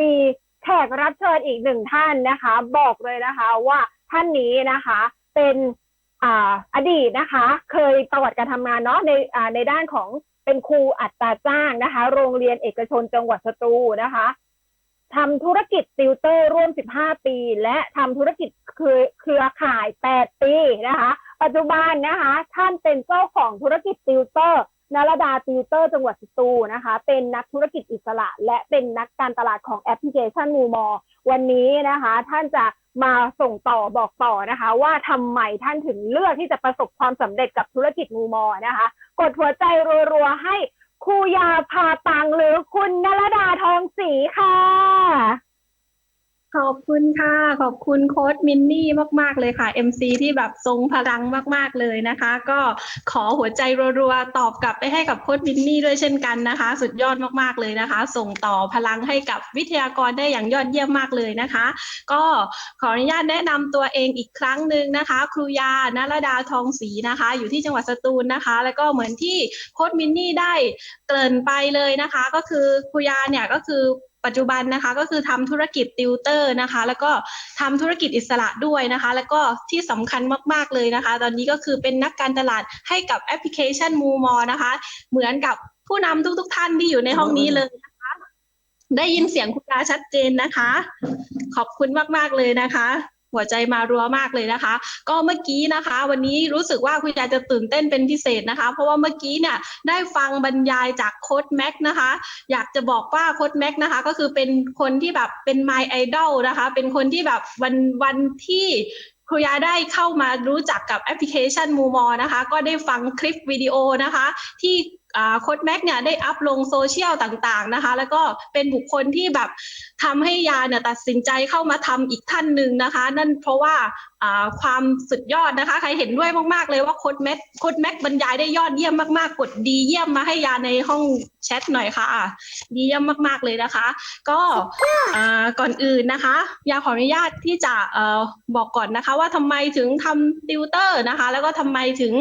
มีแขกรับเชิญอีกหนึ่งท่านนะคะ บอกเลยนะคะว่าท่านนี้นะคะ เป็นอ่าอดีตนะคะ เคยประวัติการทำงานเนาะในอ่าในด้านของเป็นครูอัตราจ้างนะคะ โรงเรียนเอกชนจังหวัดสตูนะคะทำธุรกิจติวเตอร์ร่วม 15 ปี และทำธุรกิจเครือเครือข่าย 8 ปีนะคะ ปัจจุบันนะคะ ท่านเป็นเจ้าของธุรกิจติวเตอร์ นรดาติวเตอร์จังหวัดสตูลนะคะ เป็นนักธุรกิจอิสระ และเป็นนักการตลาดของแอปพลิเคชันมูมอวันนี้นะคะ ท่านจะมาส่งต่อบอกต่อนะคะ ว่าทำไมท่านถึงเลือกที่จะประสบความสำเร็จกับธุรกิจมูมอนะคะ กดหัวใจรัวๆให้ครูยาพาตังหรือคุณนรดาทองศรีค่ะ ขอบคุณค่ะ ขอบคุณโค้ดมินนี่มาก ๆ เลยค่ะ MC ที่แบบทรงพลังมาก ๆ เลยนะคะ ก็ขอหัวใจรัวๆ ตอบกลับไปให้กับโค้ดมินนี่ด้วยเช่นกันนะคะ สุดยอดมาก ๆ เลยนะคะ ส่งต่อพลังให้กับวิทยากรได้อย่างยอดเยี่ยมมากเลยนะคะ ก็ขออนุญาตแนะนำตัวเองอีกครั้งหนึ่งนะคะ ครูยานรดาทองศรีนะคะ อยู่ที่จังหวัดสตูลนะคะ แล้วก็เหมือนที่โค้ดมินนี่ได้เกริ่นไปเลยนะคะ ก็คือครูยาเนี่ยก็คือ ปัจจุบันนะคะก็คือทำธุรกิจติวเตอร์นะคะ แล้วก็ทำธุรกิจอิสระด้วยนะคะ แล้วก็ที่สำคัญมากๆเลยนะคะ ตอนนี้ก็คือเป็นนักการตลาดให้กับแอปพลิเคชันมูมอนะคะ เหมือนกับผู้นำทุก ๆ ท่านที่อยู่ในห้องนี้เลยนะคะ ได้ยินเสียงคุณตาชัดเจนนะคะ ขอบคุณมากๆเลยนะคะ หัวใจมารัวมากเลยนะคะ ก็เมื่อกี้นะคะ วันนี้รู้สึกว่าคุณยายจะตื่นเต้นเป็นพิเศษนะคะ เพราะว่าเมื่อกี้เนี่ยได้ฟังบรรยายจากโค้ดแม็กนะคะ อยากจะบอกว่าโค้ดแม็กนะคะ ก็คือเป็นคนที่แบบเป็น my idol นะคะ เป็นคนที่แบบวันวันที่ครูยาได้เข้ามารู้จักกับแอปพลิเคชันมูมอนะคะ ก็ได้ฟังคลิปวิดีโอนะคะ ที่ โค้ดแม็กเนี่ยได้อัพลงโซเชียลต่างๆนะคะ แล้วก็เป็นบุคคลที่แบบทำให้ยาเนี่ยตัดสินใจเข้ามาทำอีกท่านหนึ่งนะคะ นั่นเพราะว่าความสุดยอดนะคะ ใครเห็นด้วยมากๆเลยว่าโค้ดแม็กโค้ดแม็กบรรยายได้ยอดเยี่ยมมากๆ กดดีเยี่ยมมาให้ยาในห้องแชทหน่อยค่ะอะดีเยี่ยมมากๆเลยนะคะ ก็ก่อนอื่นนะคะ ยาขออนุญาตที่จะอบอกก่อนนะคะ ว่าทำไมถึงทำติวเตอร์นะคะ แล้วก็ทำไมถึง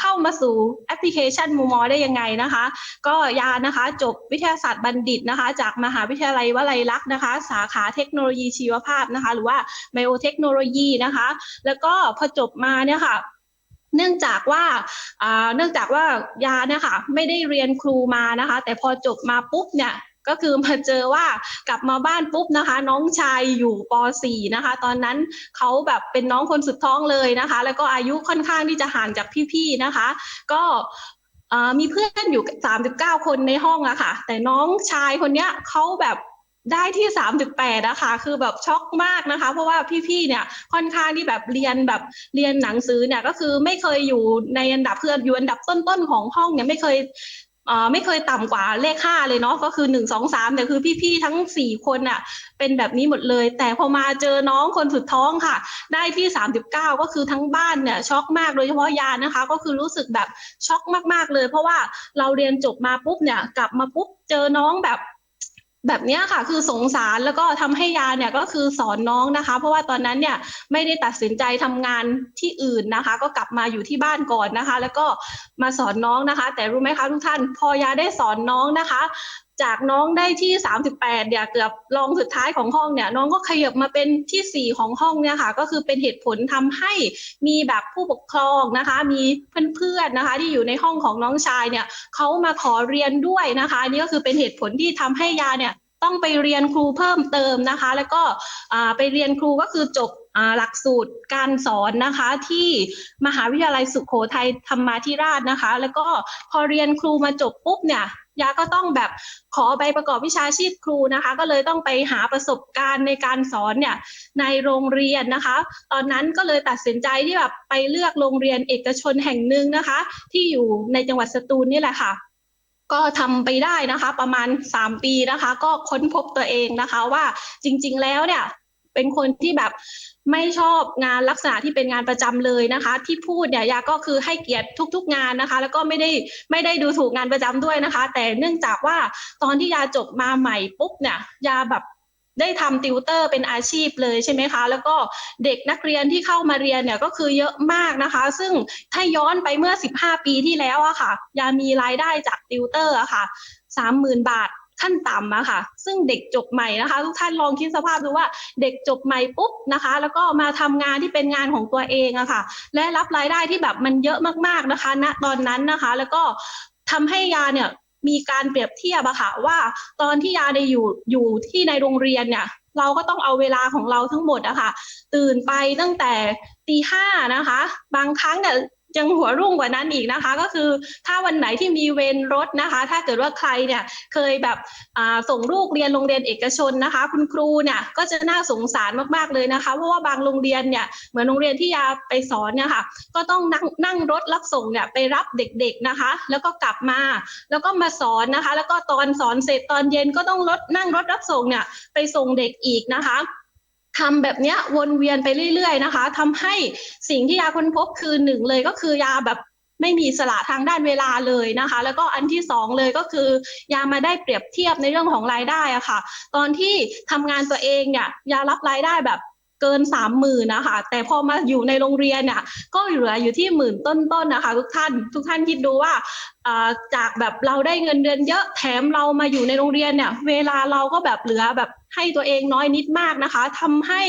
เข้ามาสู่แอปพลิเคชันมูมอได้ยังไงนะคะ ก็ยานะคะจบวิทยาศาสตร์บัณฑิตนะคะ จากมหาวิทยาลัยวลัยลักษณ์นะคะ สาขาเทคโนโลยีชีวภาพนะคะ หรือว่าไบโอเทคโนโลยีนะคะ แล้วก็พอจบมาเนี่ยค่ะเนื่องจากว่าเนื่องจากว่ายาเนี่ยค่ะไม่ได้เรียนครูมานะคะ แต่พอจบมาปุ๊บเนี่ยก็คือมาเจอว่ากลับมาบ้านปุ๊บนะคะ น้องชายอยู่ป .4 นะคะ ตอนนั้นเขาแบบเป็นน้องคนสุดท้องเลยนะคะ แล้วก็อายุค่อนข้างที่จะห่างจากพี่ๆนะคะ ก็ มีเพื่อนอยู่ 39 คนในห้องอะค่ะ แต่น้องชายคนเนี้ยเขาแบบได้ที่ 38 นะคะ คือแบบช็อกมากนะคะ เพราะว่าพี่ๆ เนี่ยค่อนข้างที่แบบเรียนแบบเรียนหนังสือเนี่ยก็คือไม่เคยอยู่ในอันดับเพื่อนอยู่อันดับต้นๆ ของห้องเนี่ยไม่เคย ไม่เคยต่ำกว่าเลขห้าเลยเนาะก็คือหนึ่งสองสามแต่คือพี่ๆทั้งสี่คนน่ะ เป็นแบบนี้หมดเลย แต่พอมาเจอน้องคนสุดท้องค่ะ ได้ที่สามสิบเก้าก็คือทั้งบ้านเนี่ยช็อกมากโดยเฉพาะยานะคะ ก็คือรู้สึกแบบช็อกมากๆเลย เพราะว่าเราเรียนจบมาปุ๊บเนี่ยกลับมาปุ๊บเจอน้องแบบ แบบนี้ค่ะคือสงสารแล้วก็ทำให้ยาเนี่ยก็คือสอนน้องนะคะ เพราะว่าตอนนั้นเนี่ยไม่ได้ตัดสินใจทำงานที่อื่นนะคะ ก็กลับมาอยู่ที่บ้านก่อนนะคะ แล้วก็มาสอนน้องนะคะ แต่รู้ไหมคะทุกท่านพอยาได้สอนน้องนะคะ จากน้องได้ที่ 38เนี่ยเกือบรองสุดท้ายของห้องเนี่ยน้องก็ขยับมาเป็นที่ 4 ของห้องเนี่ยค่ะ ก็คือเป็นเหตุผลทำให้มีแบบผู้ปกครองนะคะ มีเพื่อนๆนะคะ ที่อยู่ในห้องของน้องชายเนี่ยเขามาขอเรียนด้วยนะคะนี่ก็คือเป็นเหตุผลที่ทำให้ยาเนี่ยต้องไปเรียนครูเพิ่มเติมนะคะ แล้วก็ไปเรียนครูก็คือจบหลักสูตรการสอนนะคะที่มหาวิทยาลัยสุโขทัยธรรมาธิราชนะคะ แล้วก็พอเรียนครูมาจบปุ๊บเนี่ย ยาก็ต้องแบบขอใบประกอบวิชาชีพครูนะคะ ก็เลยต้องไปหาประสบการณ์ในการสอนเนี่ยในโรงเรียนนะคะ ตอนนั้นก็เลยตัดสินใจที่แบบไปเลือกโรงเรียนเอกชนแห่งหนึ่งนะคะ ที่อยู่ในจังหวัดสตูลนี่แหละค่ะก็ทำไปได้นะคะประมาณ 3 ปีนะคะ ก็ค้นพบตัวเองนะคะว่าจริง ๆ แล้วเนี่ยเป็นคนที่แบบ ไม่ชอบงานลักษณะที่เป็นงานประจำเลยนะคะ ที่พูดเนี่ยยาก็คือให้เกียรติทุก ๆ งานนะคะ แล้วก็ไม่ได้ไม่ได้ดูถูกงานประจำด้วยนะคะ แต่เนื่องจากว่าตอนที่ยาจบมาใหม่ปุ๊บเนี่ยยาแบบได้ทำติวเตอร์เป็นอาชีพเลยใช่ไหมคะ แล้วก็เด็กนักเรียนที่เข้ามาเรียนเนี่ยก็คือเยอะมากนะคะ ซึ่งถ้าย้อนไปเมื่อ 15 ปีที่แล้วอะค่ะ ยามีรายได้จากติวเตอร์อะค่ะ 30,000 บาท ขั้นต่ำอะค่ะ ซึ่งเด็กจบใหม่นะคะ ทุกท่านลองคิดสภาพดูว่าเด็กจบใหม่ปุ๊บนะคะ แล้วก็มาทำงานที่เป็นงานของตัวเองอะค่ะ และรับรายได้ที่แบบมันเยอะมากๆนะคะณตอนนั้นนะคะ แล้วก็ทำให้ยาเนี่ยมีการเปรียบเทียบอะค่ะว่าตอนที่ยาได้อยู่อยู่ที่ในโรงเรียนเนี่ยเราก็ต้องเอาเวลาของเราทั้งหมดอะค่ะ ตื่นไปตั้งแต่ตีห้านะคะ บางครั้งเนี่ย ยังหัวรุ่งกว่านั้นอีกนะคะ ก็คือถ้าวันไหนที่มีเวรรถนะคะ ถ้าเกิดว่าใครเนี่ยเคยแบบส่งลูกเรียนโรงเรียนเอกชนนะคะ คุณครูเนี่ยก็จะน่าสงสารมากๆเลยนะคะ เพราะว่าบางโรงเรียนเนี่ยเหมือนโรงเรียนที่ยาไปสอนเนี่ยค่ะก็ต้องนั่งนั่งรถรับส่งเนี่ยไปรับเด็กๆนะคะ แล้วก็กลับมา แล้วก็มาสอนนะคะ แล้วก็ตอนสอนเสร็จตอนเย็นก็ต้องรถนั่งรถรับส่งเนี่ยไปส่งเด็กอีกนะคะ ทำแบบเนี้ยวนเวียนไปเรื่อย ๆ นะคะทำให้สิ่งที่ยาค้นพบคือหนึ่งเลยก็คือยาแบบไม่มีสละทางด้านเวลาเลยนะคะ แล้วก็อันที่สองเลยก็คือยามาได้เปรียบเทียบในเรื่องของรายได้อะค่ะ ตอนที่ทำงานตัวเองเนี่ยยารับรายได้แบบเกินสามหมื่นนะคะแต่พอมาอยู่ในโรงเรียนเนี่ยก็เหลืออยู่ที่หมื่นต้นๆนะคะ ทุกท่านทุกท่านคิดดูว่า จากแบบเราได้เงินเดือนเยอะแถมเรามาอยู่ในโรงเรียนเนี่ย เวลาเราก็แบบเหลือแบบให้ตัวเองน้อยนิดมากนะคะทำให้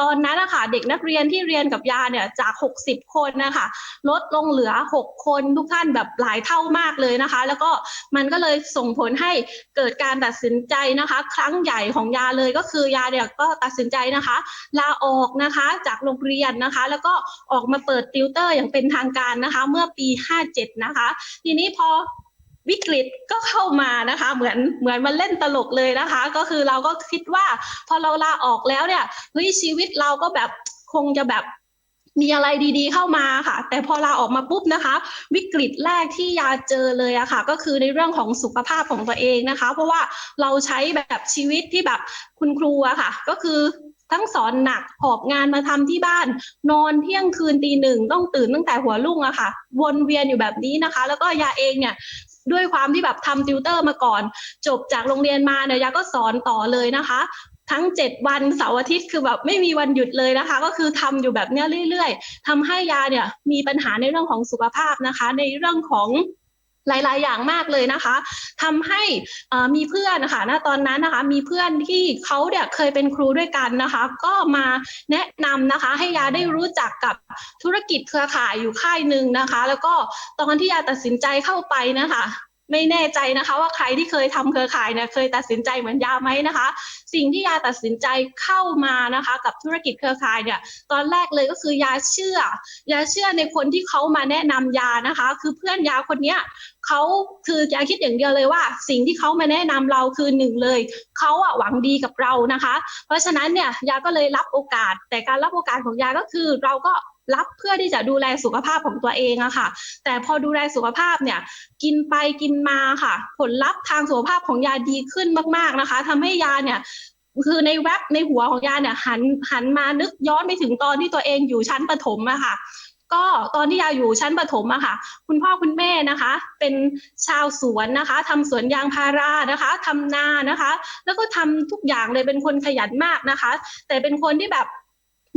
ตอนนั้นนะคะเด็กนักเรียนที่เรียนกับยาเนี่ยจาก 60 คนนะคะลดลงเหลือ 6 คนทุกท่านแบบหลายเท่ามากเลยนะคะ แล้วก็มันก็เลยส่งผลให้เกิดการตัดสินใจนะคะ ครั้งใหญ่ของยาเลยก็คือยาเนี่ยก็ตัดสินใจนะคะ ลาออกนะคะจากโรงเรียนนะคะ แล้วก็ออกมาเปิดติวเตอร์อย่างเป็นทางการนะคะ เมื่อปี 57 นะคะ ทีนี้พอวิกฤตก็เข้ามานะคะ เหมือนเหมือนมันเล่นตลกเลยนะคะ ก็คือเราก็คิดว่า พอเราลาออกแล้วเนี่ยเฮ้ยชีวิตเราก็แบบคงจะแบบมีอะไรดีๆเข้ามาค่ะ แต่พอลาออกมาปุ๊บนะคะ วิกฤตแรกที่ยาเจอเลยอะค่ะ ก็คือในเรื่องของสุขภาพของตัวเองนะคะ เพราะว่าเราใช้แบบชีวิตที่แบบคุณครูอะค่ะ ก็คือ ทั้งสอนหนักหอบงานมาทำที่บ้าน นอนเที่ยงคืนตีหนึ่งต้องตื่นตั้งแต่หัวรุ่งอะค่ะ วนเวียนอยู่แบบนี้นะคะ แล้วก็ยาเองเนี่ยด้วยความที่แบบทำติวเตอร์มาก่อน จบจากโรงเรียนมาเนี่ยยาก็สอนต่อเลยนะคะ ทั้ง 7 วันเสาร์อาทิตย์คือแบบไม่มีวันหยุดเลยนะคะ ก็คือทำอยู่แบบเนี้ยเรื่อย ๆทำให้ยาเนี่ยมีปัญหาในเรื่องของสุขภาพนะคะ ในเรื่องของ หลาย ๆ อย่างมากเลยนะคะทำให้มีเพื่อนนะคะณตอนนั้นนะคะ มีเพื่อนที่เขาเนี่ยเคยเป็นครูด้วยกันนะคะ ก็มาแนะนำนะคะ ให้ยาได้รู้จักกับธุรกิจเครือข่ายอยู่ค่ายหนึ่งนะคะ แล้วก็ตอนที่ยาตัดสินใจเข้าไปนะคะ ไม่แน่ใจนะคะ ว่าใครที่เคยทำเครือข่ายเนี่ยเคยตัดสินใจเหมือนยาไหมนะคะ สิ่งที่ยาตัดสินใจเข้ามานะคะ กับธุรกิจเครือข่ายเนี่ยตอนแรกเลยก็คือยาเชื่อยาเชื่อในคนที่เขามาแนะนำยานะคะ คือเพื่อนยาคนเนี้ยเขาคือยาคิดอย่างเดียวเลยว่า สิ่งที่เขามาแนะนำเราคือหนึ่งเลยเขาอะหวังดีกับเรานะคะ เพราะฉะนั้นเนี่ยยาก็เลยรับโอกาสแต่การรับโอกาสของยาก็คือเราก็ รับเพื่อที่จะดูแลสุขภาพของตัวเองอะค่ะ แต่พอดูแลสุขภาพเนี่ยกินไปกินมาค่ะ ผลลัพธ์ทางสุขภาพของยาดีขึ้นมากๆนะคะทำให้ยาเนี่ยคือในแว็บในหัวของยาเนี่ยหันหันมานึกย้อนไปถึงตอนที่ตัวเองอยู่ชั้นประถมอะค่ะก็ตอนที่ยาอยู่ชั้นประถมอะค่ะ คุณพ่อคุณแม่นะคะ เป็นชาวสวนนะคะทำสวนยางพารานะคะทำนานะคะ แล้วก็ทำทุกอย่างเลยเป็นคนขยันมากนะคะ แต่เป็นคนที่แบบ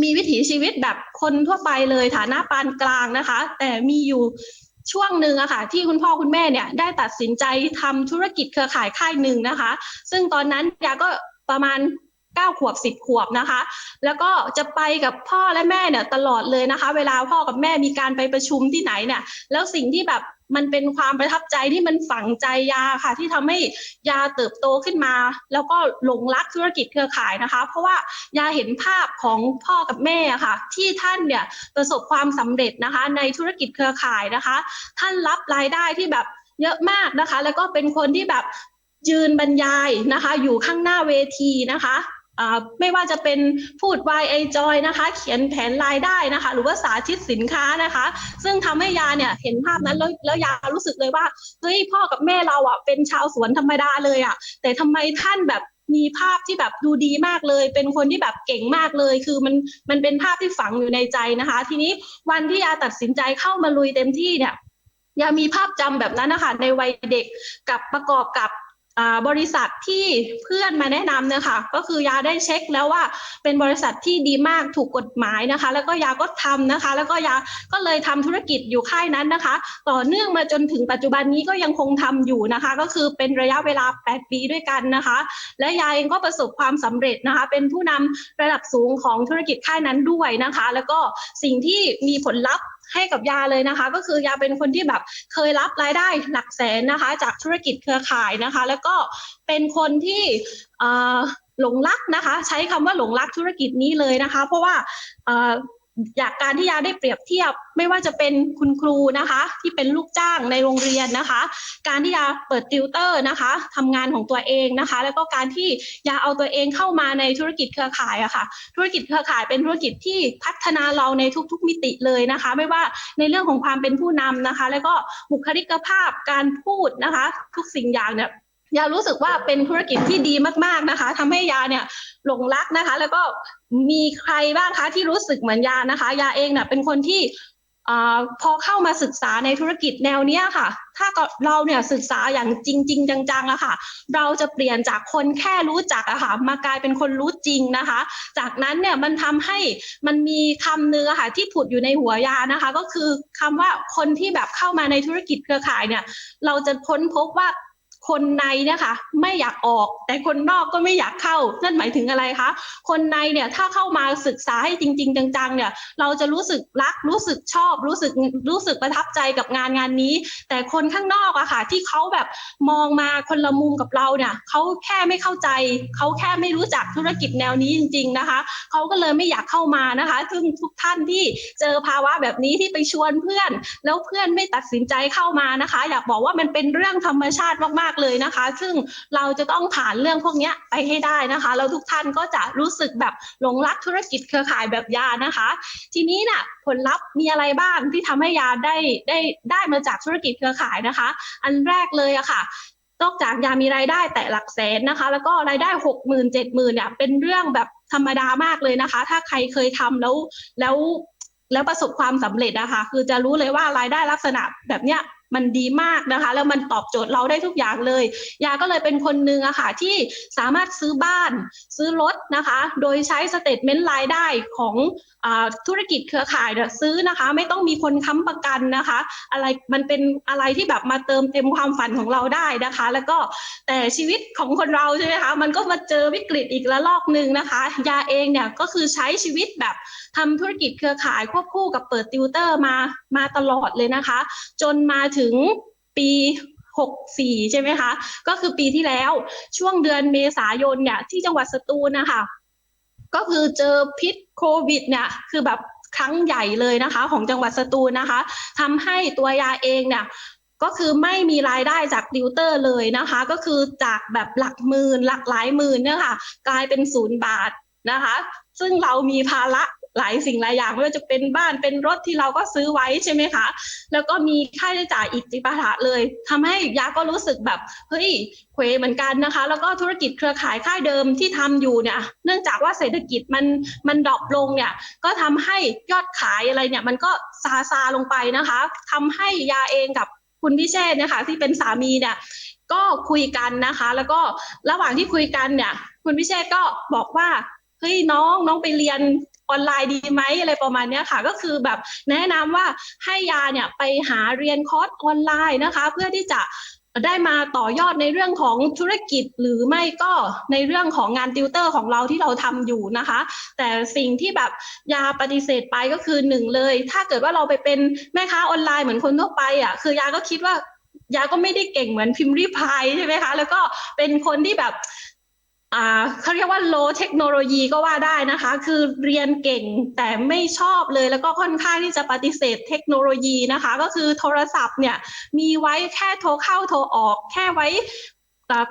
มีวิถีชีวิตแบบคนทั่วไปเลยฐานะปานกลางนะคะ แต่มีอยู่ช่วงหนึ่งอะค่ะที่คุณพ่อคุณแม่เนี่ยได้ตัดสินใจทำธุรกิจเครือข่ายค่ายหนึ่งนะคะ ซึ่งตอนนั้นยาก็ประมาณ เก้าขวบสิบขวบนะคะ แล้วก็จะไปกับพ่อและแม่เนี่ยตลอดเลยนะคะ เวลาพ่อกับแม่มีการไปประชุมที่ไหนเนี่ย แล้วสิ่งที่แบบมันเป็นความประทับใจที่มันฝังใจยาค่ะ ที่ทำให้ยาเติบโตขึ้นมา แล้วก็หลงรักธุรกิจเครือข่ายนะคะ เพราะว่ายาเห็นภาพของพ่อกับแม่ค่ะ ที่ท่านเนี่ยประสบความสำเร็จนะคะ ในธุรกิจเครือข่ายนะคะ ท่านรับรายได้ที่แบบเยอะมากนะคะ แล้วก็เป็นคนที่แบบยืนบรรยายนะคะ อยู่ข้างหน้าเวทีนะคะ ไม่ว่าจะเป็นพูด y i joy นะคะ เขียนแผนรายได้นะคะ หรือว่าสาธิตสินค้านะคะ ซึ่งทำให้ยาเนี่ยเห็นภาพนั้นแล้วแล้วยารู้สึกเลยว่าเฮ้ยพ่อกับแม่เราอะเป็นชาวสวนธรรมดาเลยอะแต่ทำไมท่านแบบมีภาพที่แบบดูดีมากเลย เป็นคนที่แบบเก่งมากเลย คือมันมันเป็นภาพที่ฝังอยู่ในใจนะคะ ทีนี้วันที่ยาตัดสินใจเข้ามาลุยเต็มที่เนี่ยยามีภาพจำแบบนั้นนะคะในวัยเด็กกับประกอบกับ บริษัทที่เพื่อนมาแนะนำเนี่ยค่ะก็คือยาได้เช็คแล้วว่าเป็นบริษัทที่ดีมากถูกกฎหมายนะคะ แล้วก็ยาก็ทำนะคะ แล้วก็ยาก็เลยทำธุรกิจอยู่ค่ายนั้นนะคะ ต่อเนื่องมาจนถึงปัจจุบันนี้ก็ยังคงทำอยู่นะคะ ก็คือเป็นระยะเวลา 8 ปีด้วยกันนะคะ และยาเองก็ประสบความสำเร็จนะคะ เป็นผู้นำระดับสูงของธุรกิจค่ายนั้นด้วยนะคะ แล้วก็สิ่งที่มีผลลัพธ์ ให้กับยาเลยนะคะ ก็คือยาเป็นคนที่แบบเคยรับรายได้หลักแสนนะคะ จากธุรกิจเครือข่ายนะคะ แล้วก็เป็นคนที่หลงรักนะคะ ใช้คำว่าหลงรักธุรกิจนี้เลยนะคะ เพราะว่า เอ่ออยากการที่ยาได้เปรียบเทียบ ไม่ว่าจะเป็นคุณครูนะคะ ที่เป็นลูกจ้างในโรงเรียนนะคะ การที่ยาเปิดติวเตอร์นะคะทำงานของตัวเองนะคะ แล้วก็การที่ยาเอาตัวเองเข้ามาในธุรกิจเครือข่ายอะค่ะ ธุรกิจเครือข่ายเป็นธุรกิจที่พัฒนาเราในทุก ๆมิติเลยนะคะ ไม่ว่าในเรื่องของความเป็นผู้นำนะคะ แล้วก็บุคลิกภาพการพูดนะคะ ทุกสิ่งอย่างเนี่ย ยารู้สึกว่าเป็นธุรกิจที่ดีมากๆนะคะทำให้ยาเนี่ยหลงรักนะคะ แล้วก็มีใครบ้างคะที่รู้สึกเหมือนยานะคะ ยาเองเนี่ยเป็นคนที่อาพอเข้ามาศึกษาในธุรกิจแนวเนี้ยค่ะ ถ้าเราเนี่ยศึกษาอย่างจริงๆจังๆอะค่ะ เราจะเปลี่ยนจากคนแค่รู้จักอะค่ะ มากลายเป็นคนรู้จริงนะคะ จากนั้นเนี่ยมันทำให้มันมีคำเนื้อะค่ะ ที่ผุดอยู่ในหัวยานะคะ ก็คือคำว่าคนที่แบบเข้ามาในธุรกิจเครือข่ายเนี่ย เราจะค้นพบว่า คนในเนี่ยค่ะไม่อยากออก แต่คนนอกก็ไม่อยากเข้า นั่นหมายถึงอะไรคะ คนในเนี่ยถ้าเข้ามาศึกษาให้จริง ๆ จังๆเนี่ยเราจะรู้สึกรักรู้สึกชอบ รู้สึกรู้สึกประทับใจกับงานงานนี้ แต่คนข้างนอกอะค่ะ ที่เขาแบบมองมาคนละมุมกับเราเนี่ยเขาแค่ไม่เข้าใจเขาแค่ไม่รู้จักธุรกิจแนวนี้จริง ๆนะคะเขาก็เลยไม่อยากเข้ามานะคะซึ่งทุกท่านที่เจอภาวะแบบนี้ที่ไปชวนเพื่อน แล้วเพื่อนไม่ตัดสินใจเข้ามานะคะ อยากบอกว่ามันเป็นเรื่องธรรมชาติมากๆเลยนะคะ ซึ่งเราจะต้องผ่านเรื่องพวกนี้ไปให้ได้นะคะแล้วทุกท่านก็จะรู้สึกแบบหลงรักธุรกิจเครือข่ายแบบยานะคะ ทีนี้น่ะผลลัพธ์มีอะไรบ้างที่ทำให้ยาได้ได้ได้มาจากธุรกิจเครือข่ายนะคะ อันแรกเลยอะค่ะนอกจากยามีรายได้แต่หลักแสนนะคะ แล้วก็รายได้หกหมื่นเจ็ดหมื่นเนี่ยเป็นเรื่องแบบธรรมดามากเลยนะคะ ถ้าใครเคยทำแล้วแล้วแล้วประสบความสำเร็จนะคะ คือจะรู้เลยว่ารายได้ลักษณะแบบเนี้ย มันดีมากนะคะ แล้วมันตอบโจทย์เราได้ทุกอย่างเลย ยาก็เลยเป็นคนหนึ่งอะค่ะที่สามารถซื้อบ้าน ซื้อรถนะคะ โดยใช้สเตทเมนต์รายได้ของอธุรกิจเครือข่ายเนี่ยซื้อนะคะ ไม่ต้องมีคนค้ำประกันนะคะ อะไรมันเป็นอะไรที่แบบมาเติมเต็มความฝันของเราได้นะคะ แล้วก็แต่ชีวิตของคนเราใช่ไหมคะมันก็มาเจอวิกฤตอีกระลอกหนึ่งนะคะ ยาเองเนี่ยก็คือใช้ชีวิตแบบทำธุรกิจเครือข่ายควบคู่กับเปิดติวเตอร์มามาตลอดเลยนะคะ จนมาถึงึงปี64 ใช่ไหมคะ ก็คือปีที่แล้วช่วงเดือนเมษายนเนี่ยที่จังหวัดสตูลนะคะ ก็คือเจอพิษโควิดเนี่ยคือแบบครั้งใหญ่เลยนะคะของจังหวัดสตูลนะคะทำให้ตัวยาเองเนี่ยก็คือไม่มีรายได้จากดิวเตอร์เลยนะคะ ก็คือจากแบบหลักหมื่นหลักหลายหมื่นเนี่ยค่ะ กลายเป็นศูนย์บาทนะคะ ซึ่งเรามีภาระ หลายสิ่งหลายอย่างไม่ว่าจะเป็นบ้านเป็นรถที่เราก็ซื้อไว้ใช่ไหมคะ แล้วก็มีค่าใช้จ่ายอีกจิปาถะเลยทำให้ยาก็รู้สึกแบบเฮ้ยเควเหมือนกันนะคะ แล้วก็ธุรกิจเครือข่ายค่ายเดิมที่ทำอยู่เนี่ย เนื่องจากว่าเศรษฐกิจมันมันดรอปลงเนี่ย ก็ทำให้ยอดขายอะไรเนี่ยมันก็ซาซาลงไปนะคะทำให้ยาเองกับคุณพิเชษนี่ยค่ะที่เป็นสามีเนี่ยก็คุยกันนะคะ แล้วก็ระหว่างที่คุยกันเนี่ย คุณพิเชษก็บอกว่าเฮ้ยน้องน้องไปเรียน ออนไลน์ดีไหมอะไรประมาณนี้ค่ะ ก็คือแบบแนะนำว่าให้ยาเนี่ยไปหาเรียนคอร์สออนไลน์นะคะ เพื่อที่จะได้มาต่อยอดในเรื่องของธุรกิจหรือไม่ก็ในเรื่องของงานติวเตอร์ของเราที่เราทำอยู่นะคะ แต่สิ่งที่แบบยาปฏิเสธไปก็คือหนึ่งเลย ถ้าเกิดว่าเราไปเป็นแม่ค้าออนไลน์เหมือนคนทั่วไปอะคือยาก็คิดว่ายาก็ไม่ได้เก่งเหมือนพิมพ์รีพายใช่ไหมคะ แล้วก็เป็นคนที่แบบ เขาเรียกว่า low เทคโนโลยีก็ว่าได้นะคะ คือเรียนเก่งแต่ไม่ชอบเลย แล้วก็ค่อนข้างที่จะปฏิเสธเทคโนโลยีนะคะ ก็คือโทรศัพท์เนี่ยมีไว้แค่โทรเข้าโทรออก แค่ไว้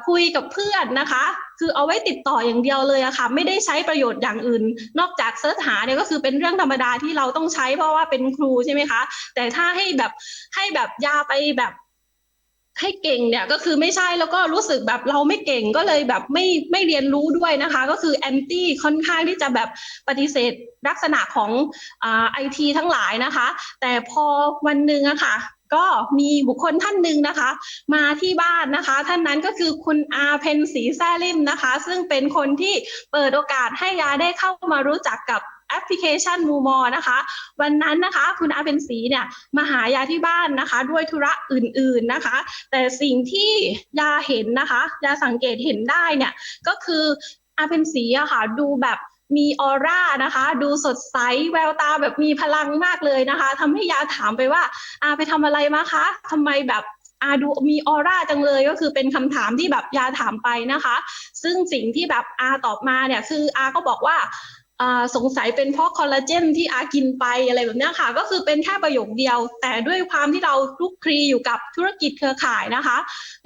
คุยกับเพื่อนนะคะ คือเอาไว้ติดต่ออย่างเดียวเลยอะค่ะ ไม่ได้ใช้ประโยชน์อย่างอื่น นอกจากเสิร์ชหาเนี่ยก็คือเป็นเรื่องธรรมดาที่เราต้องใช้เพราะว่าเป็นครูใช่ไหมคะ แต่ถ้าให้แบบให้แบบยาไปแบบ ให้เก่งเนี่ยก็คือไม่ใช่แล้วก็รู้สึกแบบเราไม่เก่งก็เลยแบบไม่ไม่เรียนรู้ด้วยนะคะ ก็คือแอนตี้ค่อนข้างที่จะแบบปฏิเสธลักษณะของไอทีทั้งหลายนะคะ แต่พอวันหนึ่งอะค่ะก็มีบุคคลท่านหนึ่งนะคะ มาที่บ้านนะคะ ท่านนั้นก็คือคุณอาเพนศรีแซลิมนะคะ ซึ่งเป็นคนที่เปิดโอกาสให้ยาได้เข้ามารู้จักกับ แอปพลิเคชันมูมอนะคะ วันนั้นนะคะคุณอาเพนศรีเนี่ยมาหายาที่บ้านนะคะ ด้วยธุระอื่นๆนะคะ แต่สิ่งที่ยาเห็นนะคะยาสังเกตเห็นได้เนี่ยก็คืออาเพนศรีอะค่ะดูแบบมีออร่านะคะ ดูสดใสแววตาแบบมีพลังมากเลยนะคะทำให้ยาถามไปว่าอาไปทำอะไรมาคะทำไมแบบอาดูมีออร่าจังเลยก็คือเป็นคำถามที่แบบยาถามไปนะคะ ซึ่งสิ่งที่แบบอาตอบมาเนี่ยคืออาก็บอกว่า สงสัยเป็นเพราะคอลลาเจนที่อากินไปอะไรแบบนี้ค่ะ ก็คือเป็นแค่ประโยคเดียว แต่ด้วยความที่เราลุกคลีอยู่กับธุรกิจเครือข่ายนะคะ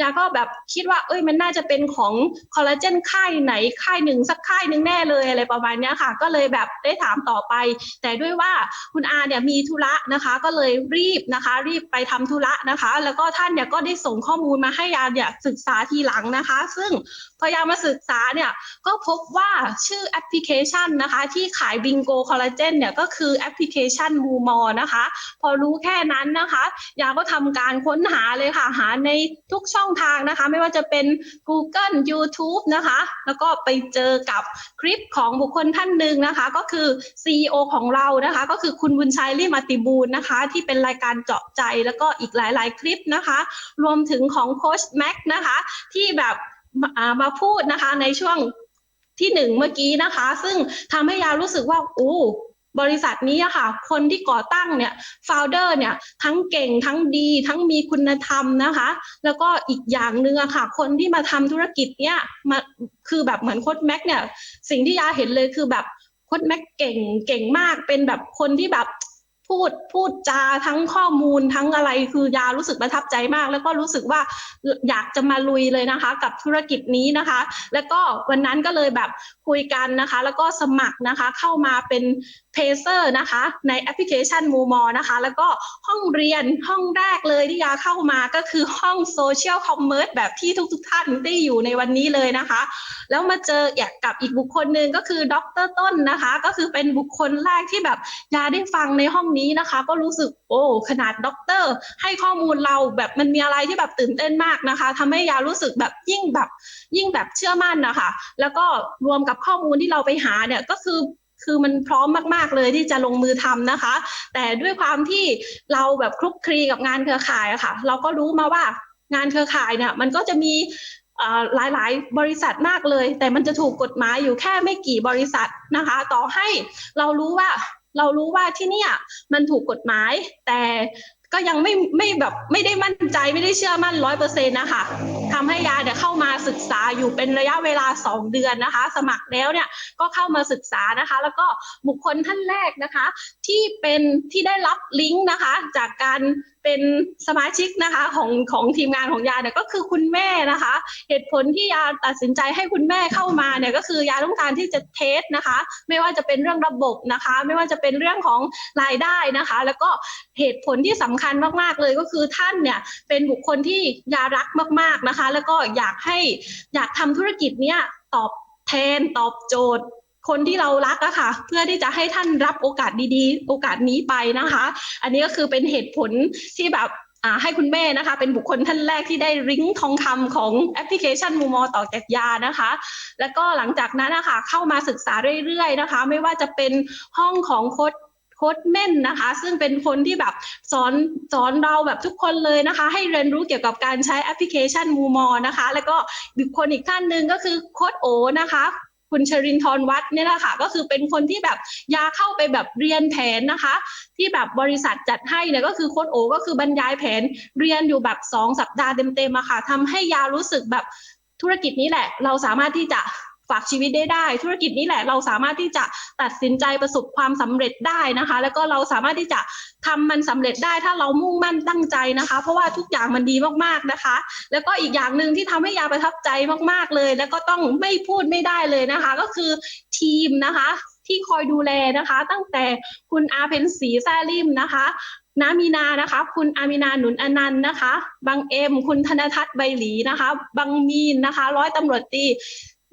ยาก็แบบคิดว่า เอ้ยมันน่าจะเป็นของคอลลาเจนค่ายไหนค่ายหนึ่งสักค่ายหนึ่งแน่เลยอะไรประมาณนี้ค่ะ ก็เลยแบบได้ถามต่อไป แต่ด้วยว่าคุณอาเนี่ยมีธุระนะคะ ก็เลยรีบนะคะ รีบไปทำธุระนะคะ แล้วก็ท่านเนี่ยก็ได้ส่งข้อมูลมาให้ยาเนี่ยศึกษาทีหลังนะคะ ซึ่งพอยามาศึกษาเนี่ยก็พบว่าชื่อแอปพลิเคชันนะคะที่ขายบิงโกคอลลาเจนเนี่ยก็คือแอปพลิเคชันมูมอนะคะ พอรู้แค่นั้นนะคะ ยาก็ทำการค้นหาเลยค่ะ หาในทุกช่องทางนะคะ ไม่ว่าจะเป็น Google YouTube นะคะ แล้วก็ไปเจอกับคลิปของบุคคลท่านหนึ่งนะคะ ก็คือ CEO ของเรานะคะ ก็คือคุณบุญชัยริมาติบูลนะคะ ที่เป็นรายการเจาะใจแล้วก็อีกหลาย ๆ คลิปนะคะ รวมถึงของโค้ชแม็กนะคะ ที่แบบมามาพูดนะคะในช่วง ที่หนึ่งเมื่อกี้นะคะ ซึ่งทำให้ยารู้สึกว่าอู้บริษัทนี้อะค่ะ คนที่ก่อตั้งเนี่ยโฟลเดอร์เนี่ยทั้งเก่งทั้งดี ทั้งมีคุณธรรมนะคะ แล้วก็อีกอย่างหนึ่งอะค่ะ คนที่มาทำธุรกิจเนี่ยมาคือแบบเหมือนโค้ดแม็กเนี่ย สิ่งที่ยาเห็นเลยคือแบบโค้ดแม็กเก่งเก่งมากเป็นแบบคนที่แบบ พูดพูดจาทั้งข้อมูลทั้งอะไรคือยารู้สึกประทับใจมาก แล้วก็รู้สึกว่าอยากจะมาลุยเลยนะคะ กับธุรกิจนี้นะคะ แล้วก็วันนั้นก็เลยแบบคุยกันนะคะ แล้วก็สมัครนะคะเข้ามาเป็น เพเซอร์นะคะในแอปพลิเคชันมูมอนะคะ แล้วก็ห้องเรียนห้องแรกเลยที่ยาเข้ามาก็คือห้องโซเชียลคอมเมอร์สแบบที่ทุกๆท่านได้อยู่ในวันนี้เลยนะคะ แล้วมาเจออยากกับอีกบุคคลหนึ่งก็คือดรต้นนะคะ ก็คือเป็นบุคคลแรกที่แบบยาได้ฟังในห้องนี้นะคะ ก็รู้สึกโอ้ขนาดด็อกเตอร์ให้ข้อมูลเราแบบมันมีอะไรที่แบบตื่นเต้นมากนะคะทำให้ยารู้สึกแบบยิ่งแบบยิ่งแบบเชื่อมั่นนะคะ แล้วก็รวมกับข้อมูลที่เราไปหาเนี่ยก็คือ คือมันพร้อมมาก ๆ เลยที่จะลงมือทำนะคะ แต่ด้วยความที่เราแบบคลุกคลีกับงานเครือข่ายอะค่ะ เราก็รู้มาว่างานเครือข่ายเนี่ยมันก็จะมีอ่าหลายๆบริษัทมากเลย แต่มันจะถูกกฎหมายอยู่แค่ไม่กี่บริษัทนะคะ ต่อให้เรารู้ว่าเรารู้ว่าที่นี่มันถูกกฎหมาย แต่ ก็ยังไม่ไม่แบบไม่ได้มั่นใจไม่ได้เชื่อมั่นร้อยเปอร์เซ็นต์นะคะทำให้ยาเนี่ยเข้ามาศึกษาอยู่เป็นระยะเวลาสองเดือนนะคะ สมัครแล้วเนี่ยก็เข้ามาศึกษานะคะ แล้วก็บุคคลท่านแรกนะคะ ที่เป็นที่ได้รับลิงก์นะคะ จากการ เป็นสมาชิกนะคะของของทีมงานของยาเนี่ยก็คือคุณแม่นะคะ เหตุผลที่ยาตัดสินใจให้คุณแม่เข้ามาเนี่ยก็คือยาต้องการที่จะเทสนะคะ ไม่ว่าจะเป็นเรื่องระบบนะคะ ไม่ว่าจะเป็นเรื่องของรายได้นะคะ แล้วก็เหตุผลที่สำคัญมากๆเลยก็คือท่านเนี่ยเป็นบุคคลที่ยารักมาก ๆนะคะ แล้วก็อยากให้อยากทำธุรกิจเนี้ยตอบแทนตอบโจทย์ คนที่เรารักอะค่ะ เพื่อที่จะให้ท่านรับโอกาสดีๆ โอกาสนี้ไปนะคะ อันนี้ก็คือเป็นเหตุผลที่แบบอ่าให้คุณแม่นะคะ เป็นบุคคลท่านแรกที่ได้ริ้งทองคำของแอปพลิเคชันมูมอต่อจากยานะคะ แล้วก็หลังจากนั้นนะคะเข้ามาศึกษาเรื่อยๆนะคะ ไม่ว่าจะเป็นห้องของโค้ดโค้ดเม่นนะคะ ซึ่งเป็นคนที่แบบสอนสอนเราแบบทุกคนเลยนะคะ ให้เรียนรู้เกี่ยวกับการใช้แอปพลิเคชันมูมอนะคะ แล้วก็บุคคลอีกท่านหนึ่งก็คือโค้ดโอนะคะ คุณชรินทร์วัฒน์เนี่ยแหละค่ะก็คือเป็นคนที่แบบยาเข้าไปแบบเรียนแผนนะคะ ที่แบบบริษัทจัดให้เนี่ยก็คือโค้ดโอก็คือบรรยายแผนเรียนอยู่แบบสองสัปดาห์เต็มๆอะค่ะทำให้ยารู้สึกแบบธุรกิจนี้แหละ เราสามารถที่จะ ฝากชีวิตได้ได้ ธุรกิจนี้แหละเราสามารถที่จะตัดสินใจประสบความสำเร็จได้นะคะ แล้วก็เราสามารถที่จะทำมันสำเร็จได้ถ้าเรามุ่งมั่นตั้งใจนะคะ เพราะว่าทุกอย่างมันดีมากๆนะคะ แล้วก็อีกอย่างหนึ่งที่ทำให้ยาประทับใจมากๆเลย แล้วก็ต้องไม่พูดไม่ได้เลยนะคะ ก็คือทีมนะคะที่คอยดูแลนะคะ ตั้งแต่คุณอาเพนศรีแซลิมนะคะน้ามีนานะคะ คุณอามินาหนุนอนันต์นะคะ บางเอ็ม คุณธนทัศน์ใบหลีนะคะ บางมีนนะคะ ร้อยตำรวจตรี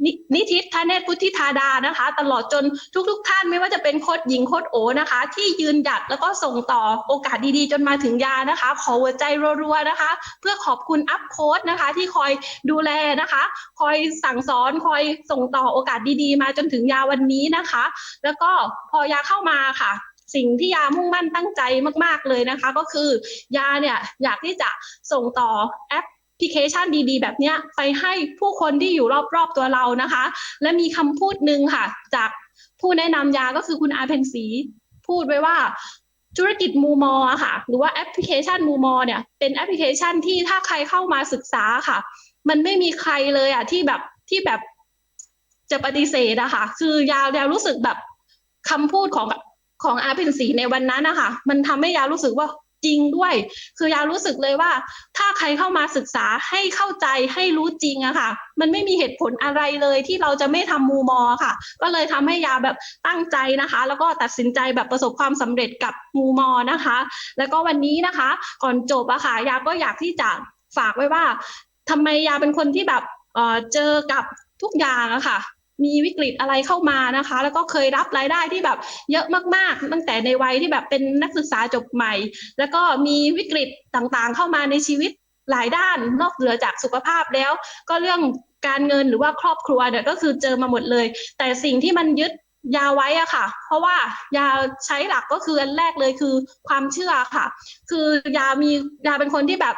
นินิทิศทเนศพุทธิธาดานะคะ ตลอดจนทุกๆทท่านไม่ว่าจะเป็นโค้ดหญิงโค้ดโอนะคะ ที่ยืนหยัดแล้วก็ส่งต่อโอกาสดีๆ จนมาถึงยานะคะ ขอหัวใจรัวๆนะคะ เพื่อขอบคุณอัพโค้ดนะคะ ที่คอยดูแลนะคะ คอยสั่งสอนคอยส่งต่อโอกาสดีๆ มาจนถึงยาวันนี้นะคะ แล้วก็พอยาเข้ามาค่ะสิ่งที่ยามุ่งมั่นตั้งใจมาก ๆ เลยนะคะ ก็คือยาเนี่ยอยากที่จะส่งต่อแอป พลิเคชันดีๆ แบบเนี้ยไปให้ผู้คนที่อยู่รอบๆตัวเรานะคะ และมีคำพูดหนึ่งค่ะ จากผู้แนะนำยาก็คือคุณอาเพนสีพูดไว้ว่าธุรกิจมูมอค่ะ หรือว่าแอปพลิเคชันมูมอเนี่ยเป็นแอปพลิเคชันที่ถ้าใครเข้ามาศึกษาค่ะ มันไม่มีใครเลยอะที่แบบที่แบบจะปฏิเสธอะค่ะ คือยาวยาวรู้สึกแบบคำพูดของของอาเพนสีในวันนั้นนะคะมันทำให้ยาวรู้สึกว่า จริงด้วย คือยารู้สึกเลยว่า ถ้าใครเข้ามาศึกษาให้เข้าใจให้รู้จริงอะค่ะ มันไม่มีเหตุผลอะไรเลยที่เราจะไม่ทำมูมอค่ะ ก็เลยทำให้ยาแบบตั้งใจนะคะ แล้วก็ตัดสินใจแบบประสบความสำเร็จกับมูมอนะคะ แล้วก็วันนี้นะคะ ก่อนจบอะค่ะยาก็อยากที่จะฝากไว้ว่าทำไมยาเป็นคนที่แบบเออเจอกับทุกอย่างอะค่ะ มีวิกฤตอะไรเข้ามานะคะ แล้วก็เคยรับรายได้ที่แบบเยอะมากๆ ตั้งแต่ในวัยที่แบบเป็นนักศึกษาจบใหม่ แล้วก็มีวิกฤตต่างๆ เข้ามาในชีวิตหลายด้านนอกเหนือจากสุขภาพแล้ว ก็เรื่องการเงินหรือว่าครอบครัวเนี่ยก็คือเจอมาหมดเลย แต่สิ่งที่มันยึดยาไว้อะค่ะ เพราะว่ายาใช้หลักก็คืออันแรกเลยคือความเชื่อค่ะ คือยามียาเป็นคนที่แบบ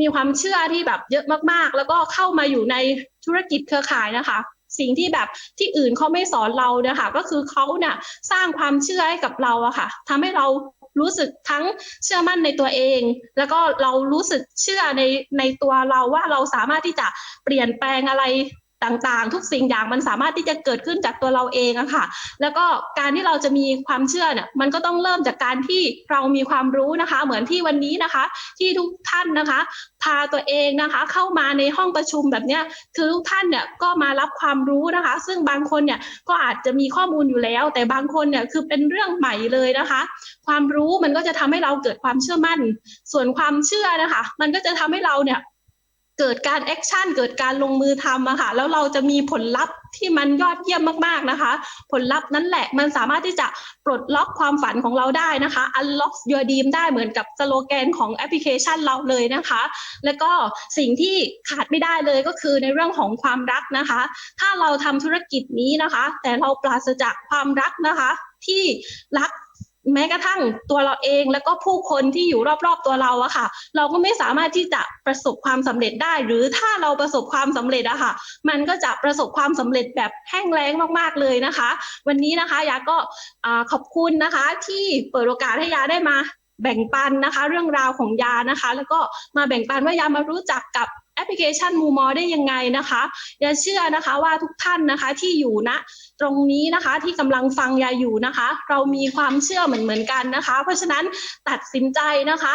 มีความเชื่อที่แบบเยอะมากๆ แล้วก็เข้ามาอยู่ในธุรกิจเครือข่ายนะคะ สิ่งที่แบบที่อื่นเขาไม่สอนเราเนี่ยค่ะก็คือเขาเนี่ยสร้างความเชื่อให้กับเราอะค่ะทำให้เรารู้สึกทั้งเชื่อมั่นในตัวเอง แล้วก็เรารู้สึกเชื่อในในตัวเราว่าเราสามารถที่จะเปลี่ยนแปลงอะไร ต่างๆ ทุกสิ่งอย่างมันสามารถที่จะเกิดขึ้นจากตัวเราเองอะค่ะ แล้วก็การที่เราจะมีความเชื่อเนี่ยมันก็ต้องเริ่มจากการที่เรามีความรู้นะคะ เหมือนที่วันนี้นะคะ ที่ทุกท่านนะคะ พาตัวเองนะคะ เข้ามาในห้องประชุมแบบเนี้ยคือทุกท่านเนี่ยก็มารับความรู้นะคะ ซึ่งบางคนเนี่ยก็อาจจะมีข้อมูลอยู่แล้ว แต่บางคนเนี่ยคือเป็นเรื่องใหม่เลยนะคะ ความรู้มันก็จะทำให้เราเกิดความเชื่อมั่น ส่วนความเชื่อนะคะ มันก็จะทำให้เราเนี่ย เกิดการแอคชั่นเกิดการลงมือทำอะค่ะแล้วเราจะมีผลลัพธ์ที่มันยอดเยี่ยมมากๆนะคะ ผลลัพธ์นั้นแหละมันสามารถที่จะปลดล็อกความฝันของเราได้นะคะ unlock your dream ได้เหมือนกับสโลแกนของแอปพลิเคชันเราเลยนะคะ แล้วก็สิ่งที่ขาดไม่ได้เลยก็คือในเรื่องของความรักนะคะ ถ้าเราทำธุรกิจนี้นะคะ แต่เราปราศจากความรักนะคะ ที่รัก แม้กระทั่งตัวเราเองแล้วก็ผู้คนที่อยู่รอบๆตัวเราอะค่ะ เราก็ไม่สามารถที่จะประสบความสำเร็จได้ หรือถ้าเราประสบความสำเร็จอะค่ะ มันก็จะประสบความสำเร็จแบบแห้งแล้งมากๆเลยนะคะ วันนี้นะคะยาก็ขอบคุณนะคะที่เปิดโอกาสให้ยาได้มาแบ่งปันนะคะ เรื่องราวของยานะคะ แล้วก็มาแบ่งปันว่ายามารู้จักกับ แอปพลิเคชันมูมอได้ยังไงนะคะยาเชื่อนะคะว่าทุกท่านนะคะที่อยู่ณตรงนี้นะคะที่กำลังฟังยาอยู่นะคะ เรามีความเชื่อเหมือนเหมือนกันนะคะ เพราะฉะนั้นตัดสินใจนะคะ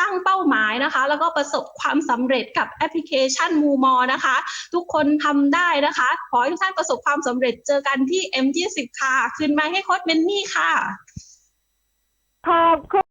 ตั้งเป้าหมายนะคะ แล้วก็ประสบความสำเร็จกับแอปพลิเคชันมูมอนะคะ ทุกคนทำได้นะคะ ขอให้ทุกท่านประสบความสำเร็จเจอกันที่ M20 ค่ะ คืนไม้ให้โค้ดเมนนี่ค่ะ ขอบคุณ